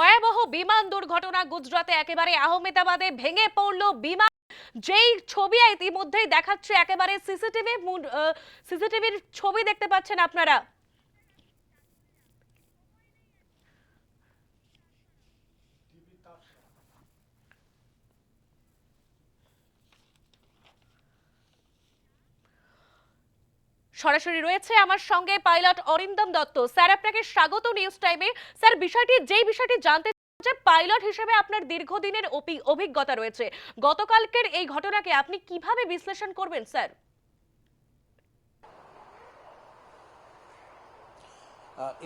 ভয়াবহ বিমান দুর্ঘটনা গুজরাতে একেবারে আহমেদাবাদে ভেঙে পড়ল বিমান। যেই ছবি ইতিমধ্যেই দেখাচ্ছে একেবারে সিসিটিভি সিসিটিভির ছবি দেখতে পাচ্ছেন আপনারা। সরাসরি রয়েছে আমার সঙ্গে পাইলট অরিন্দম দত্ত। স্যার আপনাকে স্বাগত নিউজ টাইমে স্যার বিষয়টি যেই বিষয়টি জানতে চাই, পাইলট হিসেবে আপনার দীর্ঘদিনের অভিজ্ঞতা রয়েছে। গতকালকের এই ঘটনাকে আপনি কীভাবে বিশ্লেষণ করবেন স্যার?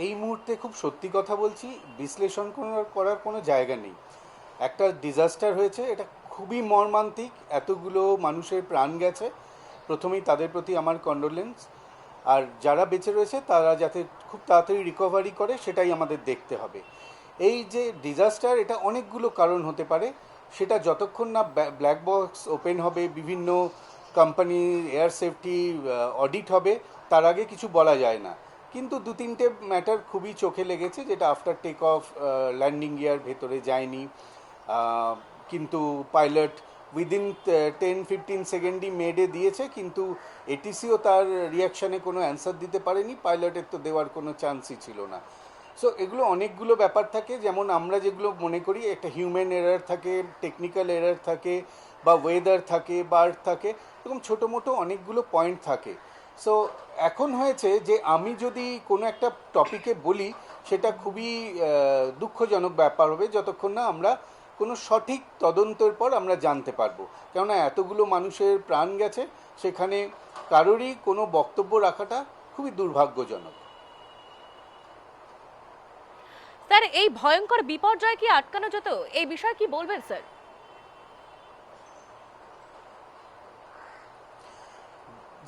এই মুহূর্তে খুব সত্যি কথা বলছি বিশ্লেষণ করার কোনো জায়গা নেই। একটা ডিজাস্টার হয়েছে এটা খুবই মর্মান্তিক এতগুলো মানুষের প্রাণ গেছে। প্রথমেই তাদের প্রতি আমার কন্ডোলেন্স আর যারা বেঁচে রয়েছে, তারা যাতে খুব তাড়াতাড়ি রিকভারি করে, সেটাই আমাদের দেখতে হবে। এই যে ডিজাস্টার এটা অনেকগুলো কারণ হতে পারে। সেটা যতক্ষণ না ব্ল্যাক বক্স ওপেন হবে, বিভিন্ন কোম্পানির এয়ার সেফটি অডিট হবে, তার আগে কিছু বলা যায় না। কিন্তু দু তিনটে ম্যাটার খুবই চোখে লেগেছে, যেটা after take off landing gear ভেতরে যায়নি। কিন্তু পাইলট উইদিন টেন ফিফটিন সেকেন্ডই মেডে দিয়েছে, কিন্তু এটিসিও তার রিয়াকশানে কোনো অ্যান্সার দিতে পারেনি পাইলটের তো দেওয়ার কোনো চান্সই ছিল না। সো এগুলো অনেকগুলো ব্যাপার থাকে, যেমন আমরা যেগুলো মনে করি, একটা হিউম্যান এরার থাকে টেকনিক্যাল এরার থাকে, বা ওয়েদার থাকে বার্ড থাকে, এরকম ছোটো মোটো অনেকগুলো পয়েন্ট থাকে। সো এখন হয়েছে যে আমি যদি কোনো একটা টপিকে বলি, সেটা খুবই দুঃখজনক ব্যাপার হবে, যতক্ষণ না আমরা কোনো সঠিক তদন্তের পর আমরা জানতে পারব। কেননা এতগুলো মানুষের প্রাণ গেছে সেখানে কারোরই কোনো বক্তব্য রাখাটা খুবই দুর্ভাগ্যজনক। স্যার এই ভয়ঙ্কর বিপর্যয় কি আটকানো যেত? এই বিষয়ে কি বলবেন স্যার?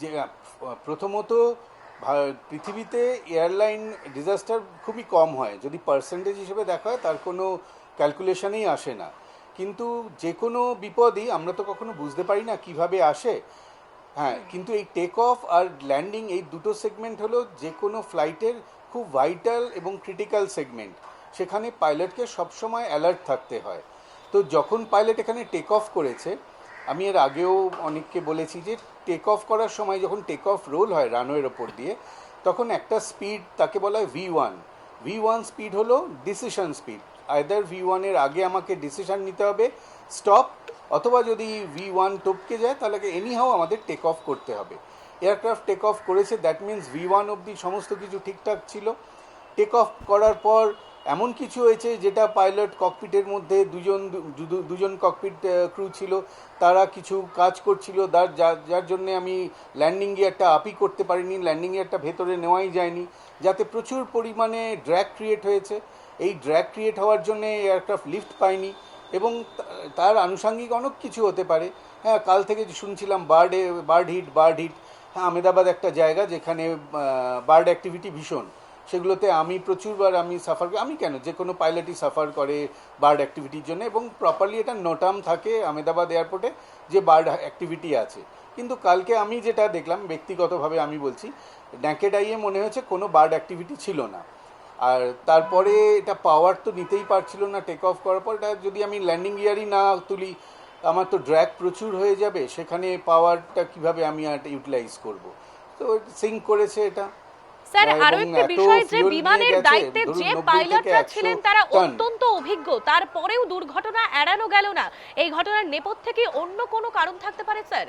যে প্রথমত পৃথিবীতে এয়ারলাইন ডিজাস্টার খুবই কম হয়। যদি পার্সেন্টেজ হিসেবে দেখা হয় তার কোনো ক্যালকুলেশনেই আসে না। কিন্তু যে কোনো বিপদই আমরা তো কখনো বুঝতে পারি না কীভাবে আসে। হ্যাঁ কিন্তু এই টেক অফ আর ল্যান্ডিং এই দুটো সেগমেন্ট হলো যে কোনো ফ্লাইটের খুব ভাইটাল এবং ক্রিটিক্যাল সেগমেন্ট সেখানে পাইলটকে সবসময় অ্যালার্ট থাকতে হয়। তো যখন পাইলট এখানে টেক অফ করেছে আমি এর আগেও অনেককে বলেছি যে টেক অফ করার সময় যখন টেক অফ রোল হয় রানওয়ের ওপর দিয়ে তখন একটা স্পিড তাকে বলা হয় V one V one speed হলো ডিসিশন স্পিড আয়দার ভি ওয়ানের আগে আমাকে ডিসিশন নিতে হবে স্টপ অথবা যদি ভি ওয়ান টপকে যায়, তাহলে এনিহাও আমাদের টেক অফ করতে হবে। এয়ারক্রাফট টেক অফ করেছে দ্যাট মিন্স ভি ওয়ান অবধি সমস্ত কিছু ঠিকঠাক ছিল। টেক অফ করার পর এমন কিছু হয়েছে যেটা পাইলট ককপিটের মধ্যে দুজন দুজন ককপিট ক্রু ছিল। তারা কিছু কাজ করছিল, তার যার জন্যে আমি ল্যান্ডিং গিয়ারটা আপই করতে পারিনি ল্যান্ডিং গিয়ারটা ভেতরে নেওয়াই যায়নি, যাতে প্রচুর পরিমাণে ড্র্যাগ ক্রিয়েট হয়েছে। এই ড্র্যাগ ক্রিয়েট হওয়ার জন্যে এয়ারক্রাফট লিফট পায়নি এবং তার আনুষঙ্গিক অনেক কিছু হতে পারে। হ্যাঁ কাল থেকে শুনছিলাম বার্ডে বার্ড হিট বার্ড হিট হ্যাঁ আমেদাবাদ একটা জায়গা যেখানে বার্ড অ্যাক্টিভিটি ভীষণ। সেগুলোতে আমি প্রচুরবার আমি সাফার আমি কেন? যে কোনো পাইলটই সাফার করে বার্ড অ্যাক্টিভিটির জন্য এবং প্রপারলি এটা নোটাম থাকে আমেদাবাদ এয়ারপোর্টে যে বার্ড অ্যাক্টিভিটি আছে। কিন্তু কালকে আমি যেটা দেখলাম, ব্যক্তিগতভাবে আমি বলছি ড্যাকেট আইয়ে মনে হয়েছে কোনো বার্ড অ্যাক্টিভিটি ছিল না। আর তারপরে এটা পাওয়ার তো নিতেই পারছিল না টেক অফ করার পর এটা যদি আমি ল্যান্ডিং গিয়ারই না তুলি, আমার তো ড্র্যাগ প্রচুর হয়ে যাবে, সেখানে পাওয়ারটা কীভাবে আমি আর ইউটিলাইজ করব? তো সিঙ্ক করেছে এটা। স্যার আরও একটি বিষয় যে বিমানের দায়িত্বে যে পাইলটরা ছিলেন তারা অত্যন্ত অভিজ্ঞ। তারপরেও দুর্ঘটনা এড়ানো গেল না। এই ঘটনার নেপথ্যে কি অন্য কোনো কারণ থাকতে পারে স্যার?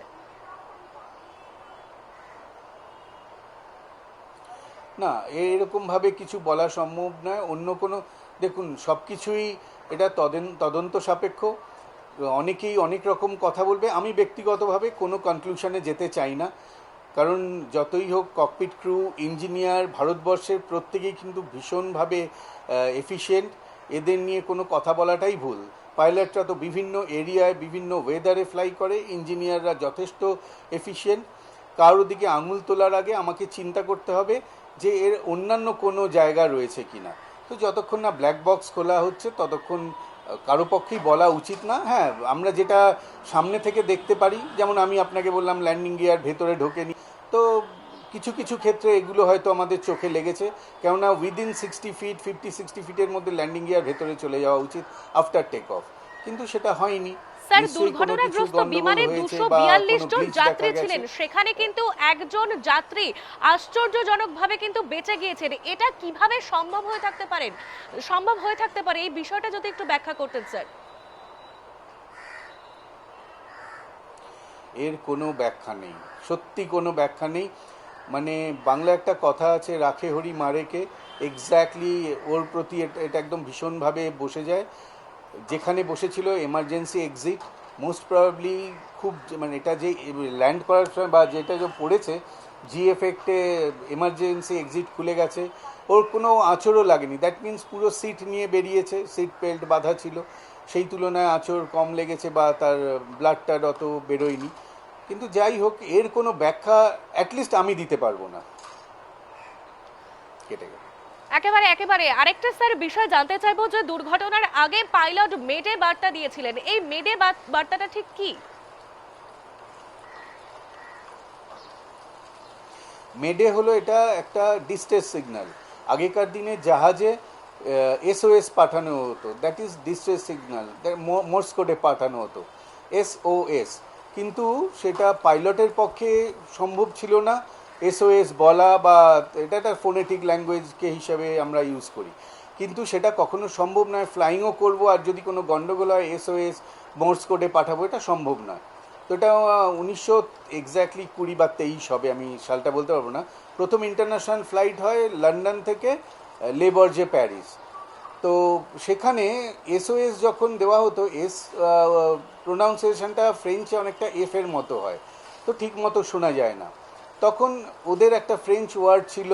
না এরকমভাবে কিছু বলা সম্ভব নয়। অন্য কোনো দেখুন সব কিছুই এটা তদেন তদন্ত সাপেক্ষ। অনেকেই অনেক রকম কথা বলবে। আমি ব্যক্তিগতভাবে কোনো কনক্লুশনে যেতে চাই না। কারণ যতই হোক ককপিট ক্রু ইঞ্জিনিয়ার ভারতবর্ষের প্রত্যেকেই কিন্তু ভীষণভাবে এফিশিয়েন্ট এদের নিয়ে কোনো কথা বলাটাই ভুল। পাইলটরা তো বিভিন্ন এরিয়ায়, বিভিন্ন ওয়েদারে ফ্লাই করে। ইঞ্জিনিয়াররা যথেষ্ট এফিশিয়েন্ট কারোর দিকে আঙুল তোলার আগে আমাকে চিন্তা করতে হবে যে এর অন্যান্য কোনো জায়গা রয়েছে কিনা। তো যতক্ষণ না ব্ল্যাক বক্স খোলা হচ্ছে, ততক্ষণ কারও পক্ষেই বলা উচিত না। হ্যাঁ আমরা যেটা সামনে থেকে দেখতে পারি, যেমন আমি আপনাকে বললাম ল্যান্ডিং গিয়ার ভেতরে ঢোকেনি তো কিছু কিছু ক্ষেত্রে এগুলো হয়তো আমাদের চোখে লেগেছে। কেননা within sixty feet fifty sixty ফিটের মধ্যে ল্যান্ডিং গিয়ার ভেতরে চলে যাওয়া উচিত আফটার টেক অফ কিন্তু সেটা হয়নি। স্যার দুর্ঘটনাগ্রস্ত বিমানে দুশো বিয়াল্লিশ জন যাত্রী ছিলেন। সেখানে কিন্তু একজন যাত্রী আশ্চর্যজনকভাবে কিন্তু বেঁচে গিয়েছেন। এটা কীভাবে সম্ভব হয়ে থাকতে পারেন সম্ভব হয়ে থাকতে পারে? এই বিষয়টা যদি একটু ব্যাখ্যা করতেন স্যার। এর কোনো ব্যাখ্যা নেই। সত্যি কোনো ব্যাখ্যা নেই। মানে বাংলা একটা কথা আছে, রাখে হরি মারেকে এক্স্যাক্টলি ওর প্রতি এটা একদম ভীষণভাবে বসে যায়। যেখানে বসেছিল এমার্জেন্সি এক্সিট মোস্ট প্রবাবলি খুব মানে এটা যে ল্যান্ড করার সময় বা যেটা যে পড়েছে জি এফেক্টে এমার্জেন্সি এক্সিট খুলে গেছে। ওর কোনো আঁচড়ও লাগেনি। দ্যাট মিন্স পুরো সিট নিয়ে বেরিয়েছে। সিট বেল্ট বাঁধা ছিল। সেই তুলনায় আঁচড় কম লেগেছে বা তার ব্লাডটা অত বেরোয়নি। কিন্তু যাই হোক এর কোনো ব্যাখ্যা অ্যাটলিস্ট আমি দিতে পারব না। কেটে গেল। একেবারে একেবারে। আরেকটা স্যার বিষয় জানতে চাইব যে দুর্ঘটনার আগে পাইলট মেডে বার্তা দিয়েছিলেন। এই মেডে বার্তাটা ঠিক কি? মেডে হলো এটা একটা ডিস্ট্রেস সিগন্যাল আগেকার দিনে জাহাজে এসওএস পাঠানো হতো। That is distress signal Morse কোডে পাঠানো হতো। এসওএস কিন্তু সেটা পাইলটের পক্ষে সম্ভব ছিল না। এসওএস বলা বা এটা একটা ফোনেটিক ল্যাঙ্গুয়েজকে হিসাবে আমরা ইউজ করি। কিন্তু সেটা কখনো সম্ভব নয় ফ্লাইংও করব আর যদি কোনো গণ্ডগোল হয় এসওএস মোর্স কোডে পাঠাবো, এটা সম্ভব নয়। তো এটা উনিশশো এক্স্যাক্টলি কুড়ি বা তেইশ হবে, আমি সালটা বলতে পারব না। প্রথম ইন্টারন্যাশনাল ফ্লাইট হয় লন্ডন থেকে লেবর্জে প্যারিস তো সেখানে এসওএস যখন দেওয়া হতো এস প্রোনাউন্সিয়েশনটা ফ্রেঞ্চে অনেকটা এফ এর মতো হয়। তো ঠিক মতো শোনা যায় না। তখন ওদের একটা ফ্রেঞ্চ ওয়ার্ড ছিল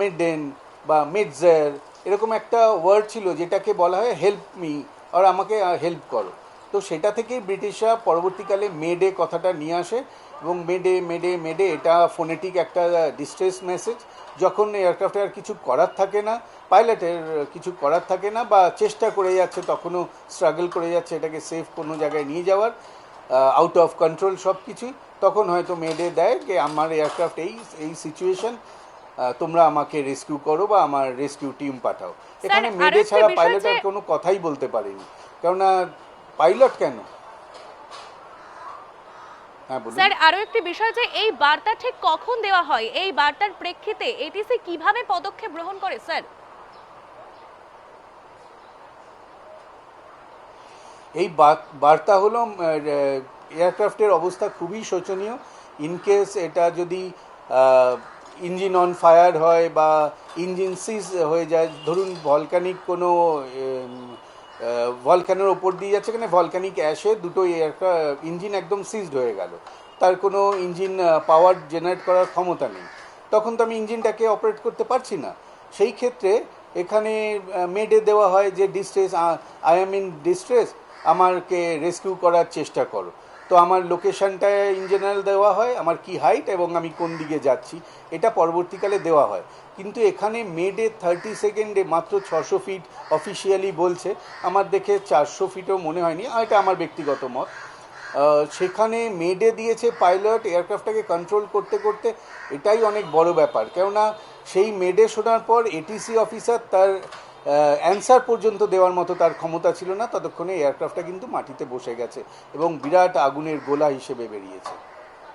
মেডেন বা মেডজার এরকম একটা ওয়ার্ড ছিল যেটাকে বলা হয় হেল্প মি আর আমাকে হেল্প করো। তো সেটা থেকেই ব্রিটিশরা পরবর্তীকালে মেডে কথাটা নিয়ে আসে এবং মেডে মেডে মেডে এটা ফোনেটিক একটা ডিস্ট্রেস মেসেজ যখন এয়ারক্রাফটে আর কিছু করার থাকে না পাইলটের কিছু করার থাকে না বা চেষ্টা করে যাচ্ছে তখনও স্ট্রাগল করে যাচ্ছে এটাকে সেফ কোনো জায়গায় নিয়ে যাওয়ার আউট অফ কন্ট্রোল সব কিছুই তখন হয়তো মেডে দেয় যে আমার এয়ারক্রাফট এই এই সিচুয়েশন তোমরা আমাকে রেস্কিউ করো বা আমার রেস্কিউ টিম পাঠাও। এখানে মেডে ছাড়া পাইলট আর কোনো কথাই বলতে পারেনি। কেননা পাইলট কেন? স্যার আরও একটি বিষয় যে এই বার্তা ঠিক কখন দেওয়া হয়? এই বার্তার প্রেক্ষিতে এটিসি কীভাবে পদক্ষেপ গ্রহণ করে স্যার? এই বার্তা হলো এয়ারক্রাফটের অবস্থা খুবই শোচনীয়। ইনকেস এটা যদি ইঞ্জিন অন ফায়ার হয় বা ইঞ্জিন সিজ হয়ে যায় ধরুন ভলকানিক কোনো ভলকানের ওপর দিয়ে যাচ্ছে এখানে ভলক্যানিক অ্যাশে দুটো এয়ারক্রাফট ইঞ্জিন একদম সিজড হয়ে গেল। তার কোনো ইঞ্জিন পাওয়ার জেনারেট করার ক্ষমতা নেই। তখন তো আমি ইঞ্জিনটাকে অপারেট করতে পারছি না। সেই ক্ষেত্রে এখানে মেডে দেওয়া হয় যে distress I am in distress আমাকে রেস্কিউ করার চেষ্টা করো। তো আমার লোকেশনটা ইন জেনারেল দেওয়া হয়, আমার কি হাইট এবং আমি কোন দিকে যাচ্ছি, এটা পরবর্তীকালে দেওয়া হয়। কিন্তু এখানে মেডে থার্টি সেকেন্ডে মাত্র ছশো ফিট অফিসিয়ালি বলছে, আমার দেখে চারশো ফিটও মনে হয়নি এটা আমার ব্যক্তিগত মত। সেখানে মেডে দিয়েছে পাইলট এয়ারক্রাফটটাকে কন্ট্রোল করতে করতে, এটাই অনেক বড় ব্যাপার। কেননা সেই মেডে শোনার পর এটিসি অফিসার তার অ্যান্সার পর্যন্ত দেওয়ার মতো তার ক্ষমতা ছিল না, ততক্ষণে এয়ারক্রাফটটা কিন্তু মাটিতে বসে গেছে এবং বিরাট আগুনের গোলা হিসেবে বেরিয়েছে।